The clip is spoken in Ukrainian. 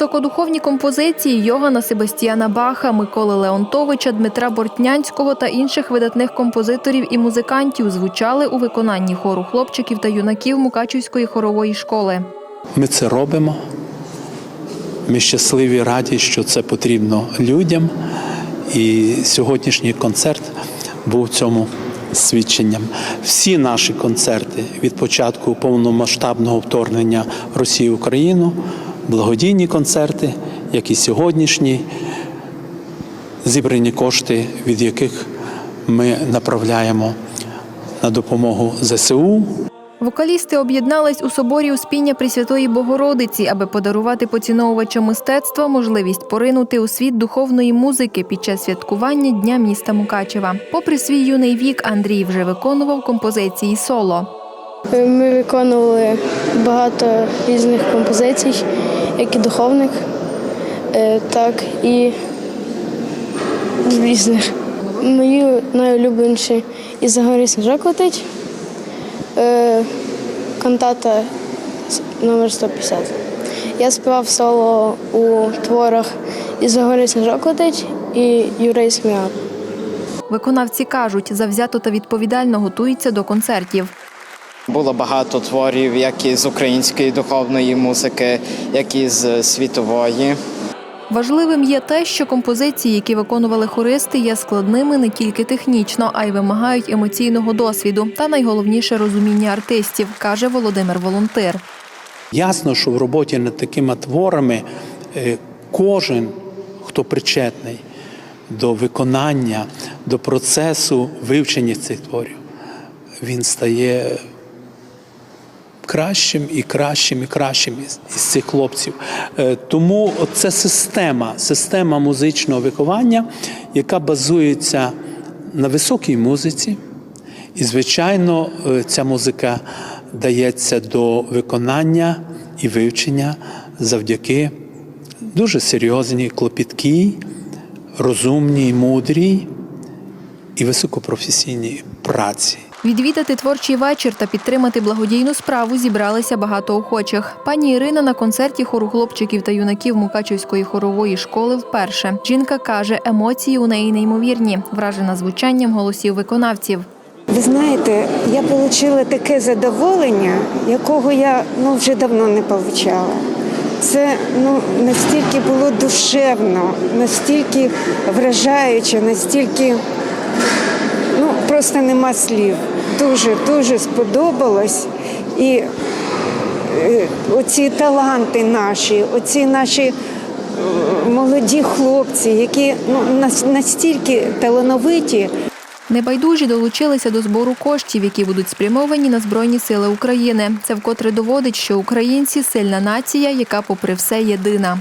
Високодуховні композиції Йогана Себастьяна Баха, Миколи Леонтовича, Дмитра Бортнянського та інших видатних композиторів і музикантів звучали у виконанні хору хлопчиків та юнаків Мукачівської хорової школи. Ми це робимо. Ми щасливі, раді, що це потрібно людям. І сьогоднішній концерт був цьому свідченням. Всі наші концерти від початку повномасштабного вторгнення Росії в Україну, благодійні концерти, як і сьогоднішні, зібрані кошти, від яких ми направляємо на допомогу ЗСУ, Вокалісти об'єднались у соборі Успіння Пресвятої Богородиці, аби подарувати поціновувачам мистецтва можливість поринути у світ духовної музики під час святкування Дня міста Мукачева. Попри свій юний вік, Андрій вже виконував композиції соло. Ми виконували багато різних композицій, як і духовних, е, так і різних. Мої найулюбленіші і за горі сніжок летить, е, кантата номер 150. Я співав соло у творах і загорі сніжок летить і Юрей Сміак. Виконавці кажуть, завзято та відповідально готуються до концертів. Було багато творів, як із української духовної музики, як і з світової. Важливим є те, що композиції, які виконували хористи, є складними не тільки технічно, а й вимагають емоційного досвіду та найголовніше розуміння артистів, каже Володимир Волонтир. Ясно, що в роботі над такими творами е, кожен, хто причетний до виконання, до процесу вивчення цих творів, він стає кращим і кращим і кращим із, цих хлопців. Е, Тому це система, система музичного виховання, яка базується на високій музиці. І, звичайно, е, ця музика дається до виконання і вивчення завдяки дуже серйозній, клопіткій, розумній, мудрій і високопрофесійній праці. Відвідати творчий вечір та підтримати благодійну справу зібралися багато охочих. Пані Ірина на концерті хору хлопчиків та юнаків Мукачівської хорової школи вперше. Жінка каже, емоції у неї неймовірні, вражена звучанням голосів виконавців. Ви знаєте, я отримала таке задоволення, якого я ну, вже давно не отримала. Це ну, настільки було душевно, настільки вражаюче, настільки просто нема слів. Дуже, дуже сподобалось. І е, оці таланти наші, оці наші е, молоді хлопці, які ну, настільки талановиті. Небайдужі долучилися до збору коштів, які будуть спрямовані на Збройні Сили України. Це вкотре доводить, що українці сильна нація, яка, попри все, єдина.